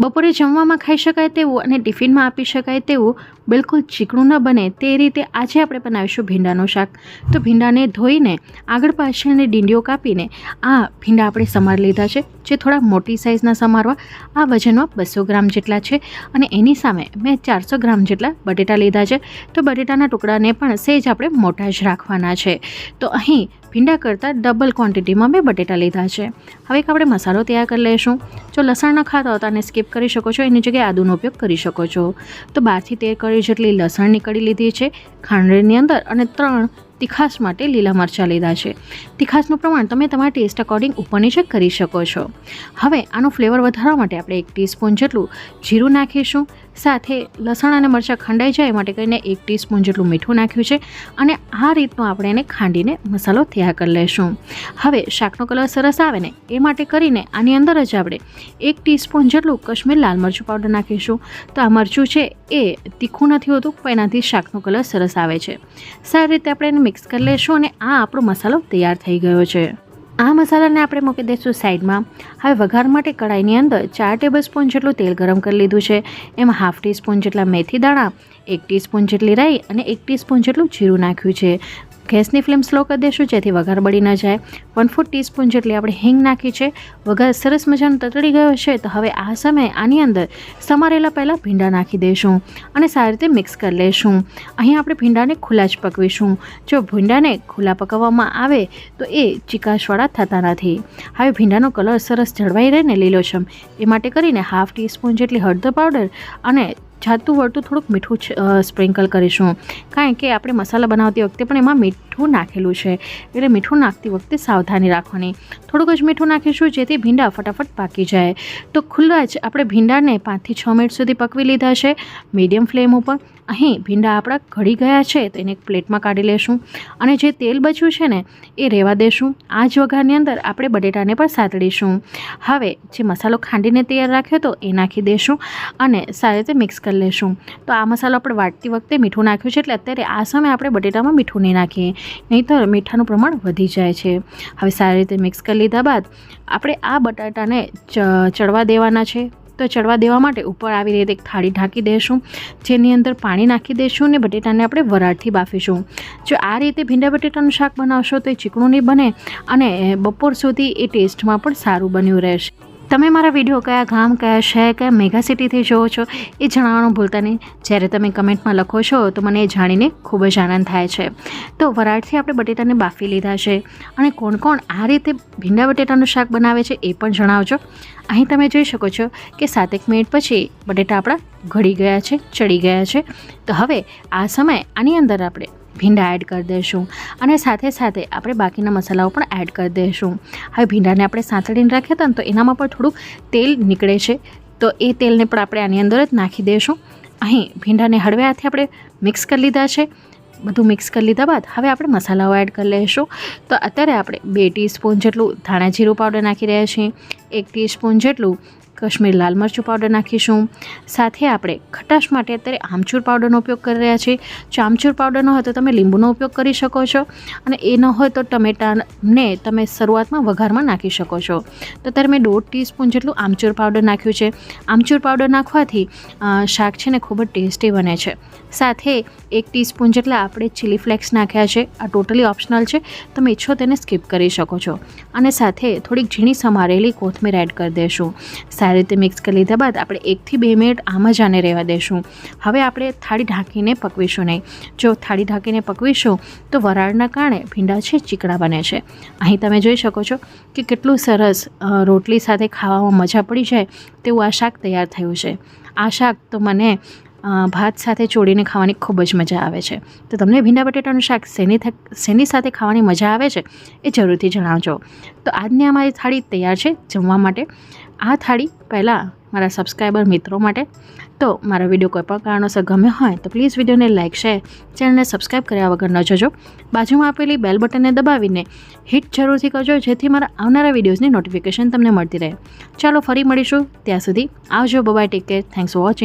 બપોરે જમવામાં ખાઈ શકાય તેવું અને ટિફિનમાં આપી શકાય તેવું બિલકુલ ચીકણું ન બને તે રીતે આજે આપણે બનાવીશું ભીંડાનું શાક. તો ભીંડાને ધોઈને આગળ પાછળની ડીંડીઓ કાપીને આ ભીંડા આપણે સમાર લીધા છે, જે થોડા મોટી સાઇઝના સમારવા. આ વજનમાં બસો ગ્રામ જેટલા છે અને એની સામે મેં ચારસો ગ્રામ જેટલા બટેટા લીધા છે. તો બટેટાના ટુકડાને પણ સેજ આપણે મોટા જ રાખવાના છે. તો અહીં ભીંડા કરતાં ડબલ ક્વોન્ટિટીમાં મેં બટેટા લીધા છે. હવે એક આપણે મસાલો તૈયાર કરી લઈશું. જો લસણ ન ખાતા હોતા અને સ્કીપ કરી શકો છો, એની જગ્યાએ આદુનો ઉપયોગ કરી શકો છો. તો બારથી તેર કળી જેટલી લસણની કળી લીધી છે ખાંડની અંદર અને ત્રણ તીખાશ માટે લીલા મરચાં લીધા છે. તીખાશનું પ્રમાણ તમે તમારા ટેસ્ટ અકોર્ડિંગ ઉપરની ચેક કરી શકો છો. હવે આનો ફ્લેવર વધારવા માટે આપણે એક ટીસ્પૂન જેટલું જીરું નાખીશું. સાથે લસણ અને મરચાં ખંડાઈ જાય માટે કરીને એક ટીસ્પૂન જેટલું મીઠું નાખ્યું છે અને આ રીતનું આપણે એને ખાંડીને મસાલો તૈયાર કરી લઈશું હવે શાકનો કલર સરસ આવે ને એ માટે કરીને આની અંદર જ આપણે એક ટીસ્પૂન જેટલું કશ્મીર લાલ મરચું પાવડર નાખીશું. તો આ મરચું છે એ તીખું નથી હોતું, પણ એનાથી શાકનો કલર સરસ આવે છે. સારી રીતે આપણે એને મિક્સ કરી લેશું અને આ આપણો મસાલો તૈયાર થઈ ગયો છે. આ મસાલાને આપણે મૂકી દઈશું સાઈડમાં. હવે વઘાર માટે કઢાઈની અંદર ચાર ટેબલ સ્પૂન જેટલું તેલ ગરમ કરી લીધું છે. એમાં હાફ ટીસ્પૂન જેટલા મેથી દાણા, એક ટીસ્પૂન જેટલી રાઈ અને એક ટીસ્પૂન જેટલું જીરું નાખ્યું છે. ગેસની ફ્લેમ સ્લો કરી દઈશું જેથી વઘાર બળી ન જાય. વન ફોર ટીસ્પૂન જેટલી આપણે હિંગ નાખી છે. વઘાર સરસ મજાનો તતડી ગયો છે, તો હવે આ સમયે આની અંદર સમારેલા પહેલાં ભીંડા નાખી દઈશું અને સારી રીતે મિક્સ કરી લઈશું અહીં આપણે ભીંડાને ખુલ્લા જ પકવીશું. જો ભીંડાને ખુલ્લા પકવવામાં આવે, તો એ ચિકાશવાળા થતા નથી. હવે ભીંડાનો કલર સરસ જળવાઈ રહે ને લીલોછમ. એ માટે કરીને હાફ ટીસ્પૂન જેટલી હળદર પાવડર અને જાતું વળતું થોડુંક મીઠું સ્પ્રિંકલ કરીશું. કારણ કે આપણે મસાલા બનાવતી વખતે પણ એમાં મીઠું નાખેલું છે. એટલે મીઠું નાખતી વખતે સાવધાની રાખવાની. થોડુંક જ મીઠું નાખીશું જેથી ભીંડા ફટાફટ પાકી જાય. તો ખુલ્લા જ આપણે ભીંડાને પાંચથી છ મિનિટ સુધી પકવી લીધા છે. મીડિયમ ફ્લેમ ઉપર. અહીં ભીંડા આપણા ઘડી ગયા છે, તો એને એક પ્લેટમાં કાઢી લેશું. અને જે તેલ બચ્યું છે ને, એ રહેવા દેશું. આ જ વઘારની અંદર આપણે બટેટાને પણ સાતડીશું. હવે જે મસાલો ખાંડીને તૈયાર રાખ્યો હતો એ નાખી દઈશું અને સારી રીતે મિક્સ કરી લેશું. તો આ મસાલો આપણે વાટતી વખતે મીઠું નાખ્યું છે, એટલે અત્યારે આ સમયે આપણે બટેટામાં મીઠું નહીં નાખીએ. નહીં તો મીઠાનું પ્રમાણ વધી જાય છે. હવે સારી રીતે મિક્સ કરી લીધા બાદ આપણે આ બટાટાને ચડવા દેવાના છે. તો ચડવા દેવા માટે ઉપર આવી રીતે એક થાળી ઢાંકી દઈશું જેની અંદર પાણી નાખી દઈશું અને બટેટાને આપણે વરાળથી બાફીશું. જો આ રીતે ભીંડા બટેટાનું શાક બનાવશો તો એ ચીકણું નહીં બને અને બપોર સુધી એ ટેસ્ટમાં પણ સારું બન્યું રહેશે. તમે મારા વીડિયો કયા ગામ, કયા શહેર, કયા મેગા સિટીથી જોવો છો એ જણાવવાનું ભૂલતા નહીં. જ્યારે તમે કમેન્ટમાં લખો છો, તો મને એ જાણીને ખૂબ જ આનંદ થાય છે. તો વરાળથી આપણે બટેટાને બાફી લીધા છે. અને કોણ કોણ આ રીતે ભીંડા બટેટાનું શાક બનાવે છે એ પણ જણાવજો. અહીં તમે જોઈ શકો છો કે સાતેક મિનિટ પછી બટેટા આપણા ઘડી ગયા છે, ચડી ગયા છે. તો હવે આ સમય આની અંદર આપણે ભીંડા એડ કરી દઈશું. અને સાથે સાથે આપણે બાકીના મસાલાઓ પણ એડ કરી દઈશું. હવે ભીંડાને આપણે સાંતળીને રાખ્યા હતા ને તો એનામાં પણ થોડુંક તેલ નીકળે છે. તો એ તેલને પણ આપણે આની અંદર જ નાખી દઈશું. અહીં ભીંડાને હળવે હાથે આપણે મિક્સ કરી લીધા છે. બધું મિક્સ કરી લીધા બાદ હવે આપણે મસાલાઓ એડ કરી લઈશું. તો અત્યારે આપણે બે ટીસ્પૂન જેટલું ધાણા જીરું પાવડર નાખી રહ્યા છીએ. એક ટીસ્પૂન જેટલું કશ્મીર લાલ મરચું પાવડર નાખીશું. સાથે આપણે ખટાશ માટે અત્યારે આમચૂર પાવડરનો ઉપયોગ કરી રહ્યા છીએ. જો આમચૂર પાવડર ન હોય તો તમે લીંબુનો ઉપયોગ કરી શકો છો. અને એ ન હોય તો ટમેટાને તમે શરૂઆતમાં વઘારમાં નાખી શકો છો. તો અત્યારે મેં દોઢ ટીસ્પૂન જેટલું આમચૂર પાવડર નાખ્યું છે. આમચૂર પાવડર નાખવાથી શાક છે ને ખૂબ જ ટેસ્ટી બને છે. સાથે એક ટીસ્પૂન જેટલા આપણે ચીલી ફ્લેક્સ નાખ્યા છે. આ ટોટલી ઓપ્શનલ છે. તમે ઈચ્છો તેને સ્કીપ કરી શકો છો. અને સાથે થોડીક ઝીણી સમારેલી કોથમીર એડ કરી દઈશું સારી રીતે મિક્સ કરી લીધા બાદ આપણે એકથી બે મિનિટ આમ જ આને રહેવા દઈશું હવે આપણે થાળી ઢાંકીને પકવીશું નહીં. જો થાળી ઢાંકીને પકવીશું, તો વરાળના કારણે ભીંડા છે ચીકણા બને છે. અહીં તમે જોઈ શકો છો કે કેટલું સરસ રોટલી સાથે ખાવામાં મજા પડી જાય તેવું આ શાક તૈયાર થયું છે. આ શાક તો મને ભાત સાથે ચોળીને ખાવાની ખૂબ જ મજા આવે છે. તો તમને ભીંડા બટેટાનું શાક શેની શેની સાથે ખાવાની મજા આવે છે એ જરૂરથી જણાવજો. તો આજની અમારી થાળી તૈયાર છે જમવા માટે. આ થાળી પહેલાં મારા સબસ્ક્રાઈબર મિત્રો માટે. તો મારો વીડિયો કોઈ પણ કારણોસર ગમ્યો હોય તો પ્લીઝ વિડીયોને લાઇક શેર ચેનલને સબસ્ક્રાઈબ કર્યા વગર ન જજો. બાજુમાં આપેલી બેલ બટનને દબાવીને હિટ જરૂરથી કરજો જેથી મારા આવનારા વિડીયોઝની નોટિફિકેશન તમને મળતી રહે. ચાલો ફરી મળીશું. ત્યાં સુધી આવજો. Bye bye take care thanks for watching